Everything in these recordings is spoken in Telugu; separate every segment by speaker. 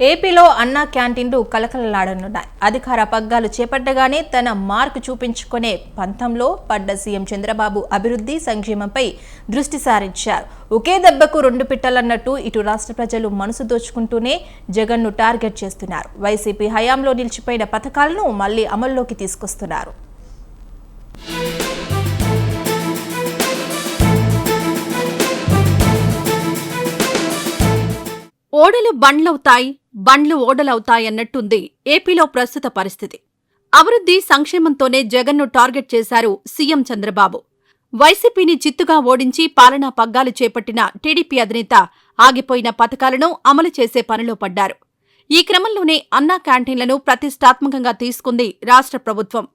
Speaker 1: ఏపీలో అన్నా క్యాంటీన్లు కలకలలాడనున్నాయి అధికార పగ్గాలు చేపట్టగానే తన మార్కు చూపించుకునే పంతంలో పడ్డ సీఎం చంద్రబాబు అభివృద్ధి సంక్షేమంపై దృష్టి సారించారు. ఒకే దెబ్బకు రెండు పిట్టలన్నట్టు ఇటు రాష్ట్ర ప్రజలు మనసు దోచుకుంటూనే జగన్ను టార్గెట్ చేస్తున్నారు. వైసీపీ హయాంలో నిలిచిపోయిన పథకాలను మళ్ళీ అమల్లోకి తీసుకొస్తున్నారు.
Speaker 2: ఓడలు బండ్లవుతాయి బండ్లు ఓడలవుతాయన్నట్టుంది ఏపీలో ప్రస్తుత పరిస్థితి. అభివృద్ధి సంక్షేమంతోనే జగన్ను టార్గెట్ చేశారు సీఎం చంద్రబాబు. వైసీపీని చిత్తుగా ఓడించి పాలనా పగ్గాలు చేపట్టిన టీడీపీ అధినేత ఆగిపోయిన పథకాలను అమలు చేసే పనిలో పడ్డారు. ఈ క్రమంలోనే అన్నా క్యాంటీన్లను ప్రతిష్టాత్మకంగా తీసుకుంది రాష్ట్ర ప్రభుత్వం.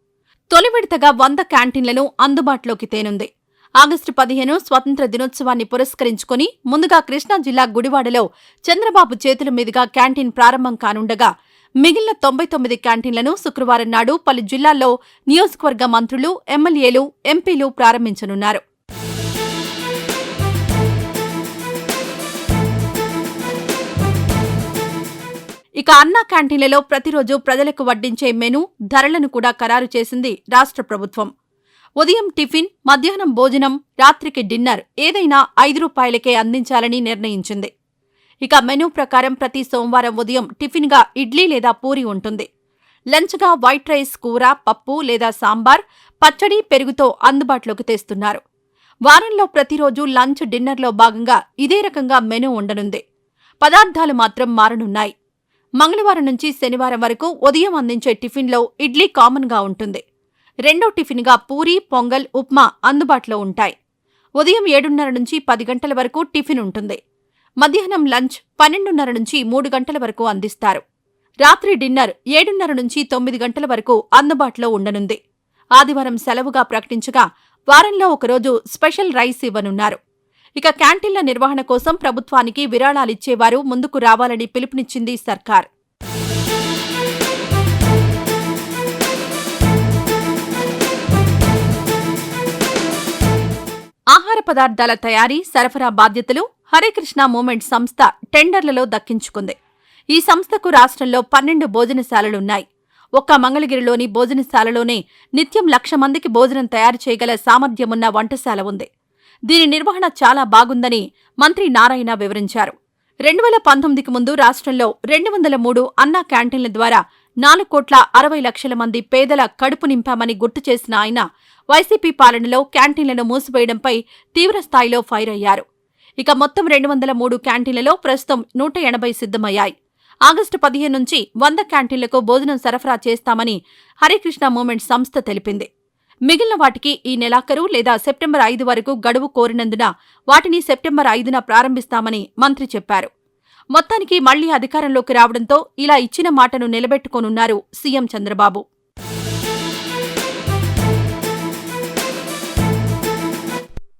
Speaker 2: తొలి విడతగా వంద క్యాంటీన్లను అందుబాటులోకి తేనుంది. ఆగస్టు పదిహేను స్వతంత్ర దినోత్సవాన్ని పురస్కరించుకుని ముందుగా కృష్ణా జిల్లా గుడివాడలో చంద్రబాబు చేతుల మీదుగా క్యాంటీన్ ప్రారంభం కానుండగా మిగిలిన తొంభై తొమ్మిది క్యాంటీన్లను శుక్రవారం నాడు పలు జిల్లాల్లో నియోజకవర్గ మంత్రులు ఎమ్మెల్యేలు ఎంపీలు ప్రారంభించనున్నారు. ఇక అన్నా క్యాంటీన్లలో ప్రతిరోజు ప్రజలకు వడ్డించే మెను ధరలను కూడా ఖరారు చేసింది రాష్ట్ర ప్రభుత్వం. ఉదయం టిఫిన్ మధ్యాహ్నం భోజనం రాత్రికి డిన్నర్ ఏదైనా ఐదు రూపాయలకే అందించాలని నిర్ణయించింది. ఇక మెనూ ప్రకారం ప్రతి సోమవారం ఉదయం టిఫిన్గా ఇడ్లీ లేదా పూరి ఉంటుంది. లంచ్గా వైట్ రైస్ కూర పప్పు లేదా సాంబార్ పచ్చడి పెరుగుతో అందుబాటులోకి తెస్తున్నారు. వారంలో ప్రతిరోజు లంచ్ డిన్నర్లో భాగంగా ఇదే రకంగా మెనూ ఉండనుంది. పదార్థాలు మాత్రం మారనున్నాయి. మంగళవారం నుంచి శనివారం వరకు ఉదయం అందించే టిఫిన్లో ఇడ్లీ కామన్గా ఉంటుంది. రెండో టిఫిన్గా పూరి పొంగల్ ఉప్మా అందుబాటులో ఉంటాయి. ఉదయం ఏడున్నర నుంచి పది గంటల వరకు టిఫిన్ ఉంటుంది. మధ్యాహ్నం లంచ్ పన్నెండున్నర నుంచి మూడు గంటల వరకు అందిస్తారు. రాత్రి డిన్నర్ ఏడున్నర నుంచి తొమ్మిది గంటల వరకు అందుబాటులో ఉండనుంది. ఆదివారం సెలవుగా ప్రకటించగా వారంలో ఒకరోజు స్పెషల్ రైస్ ఇవ్వనున్నారు. ఇక క్యాంటీన్ల నిర్వహణ కోసం ప్రభుత్వానికి విరాళాలిచ్చేవారు ముందుకు రావాలని పిలుపునిచ్చింది సర్కార్. పదార్థాల తయారీ సరఫరా బాధ్యతలు హరేకృష్ణ మూమెంట్ సంస్థ టెండర్లలో దక్కించుకుంది. ఈ సంస్థకు రాష్ట్రంలో పన్నెండు భోజనశాలలున్నాయి. ఒక్క మంగళగిరిలోని భోజనశాలలోనే నిత్యం లక్ష మందికి భోజనం తయారు చేయగల సామర్థ్యమున్న వంటశాల ఉంది. దీని నిర్వహణ చాలా బాగుందని మంత్రి నారాయణ వివరించారు. రెండు వేల పంతొమ్మిదికి ముందు రాష్ట్రంలో రెండు వందల మూడు అన్నా క్యాంటీన్ల ద్వారా నాలుగు కోట్ల అరవై లక్షల మంది పేదల కడుపు నింపామని గుర్తు చేసిన ఆయన వైసీపీ పాలనలో క్యాంటీన్లను మూసివేయడంపై తీవ్రస్థాయిలో ఫైర్ అయ్యారు. ఇక మొత్తం రెండు వందల మూడు క్యాంటీన్లలో ప్రస్తుతం నూట ఎనభై సిద్ధమయ్యాయి. ఆగస్టు పదిహేను నుంచి వంద క్యాంటీన్లకు భోజనం సరఫరా చేస్తామని హరికృష్ణ మూమెంట్ సంస్థ తెలిపింది. మిగిలిన వాటికి ఈ నెలాఖరు లేదా సెప్టెంబర్ ఐదు వరకు గడువు కోరినందున వాటిని సెప్టెంబర్ ఐదున ప్రారంభిస్తామని మంత్రి చెప్పారు. మొత్తానికి మళ్ళీ అధికారంలోకి రావడంతో ఇలా ఇచ్చిన మాటను నిలబెట్టుకోనున్నారు సీఎం చంద్రబాబు.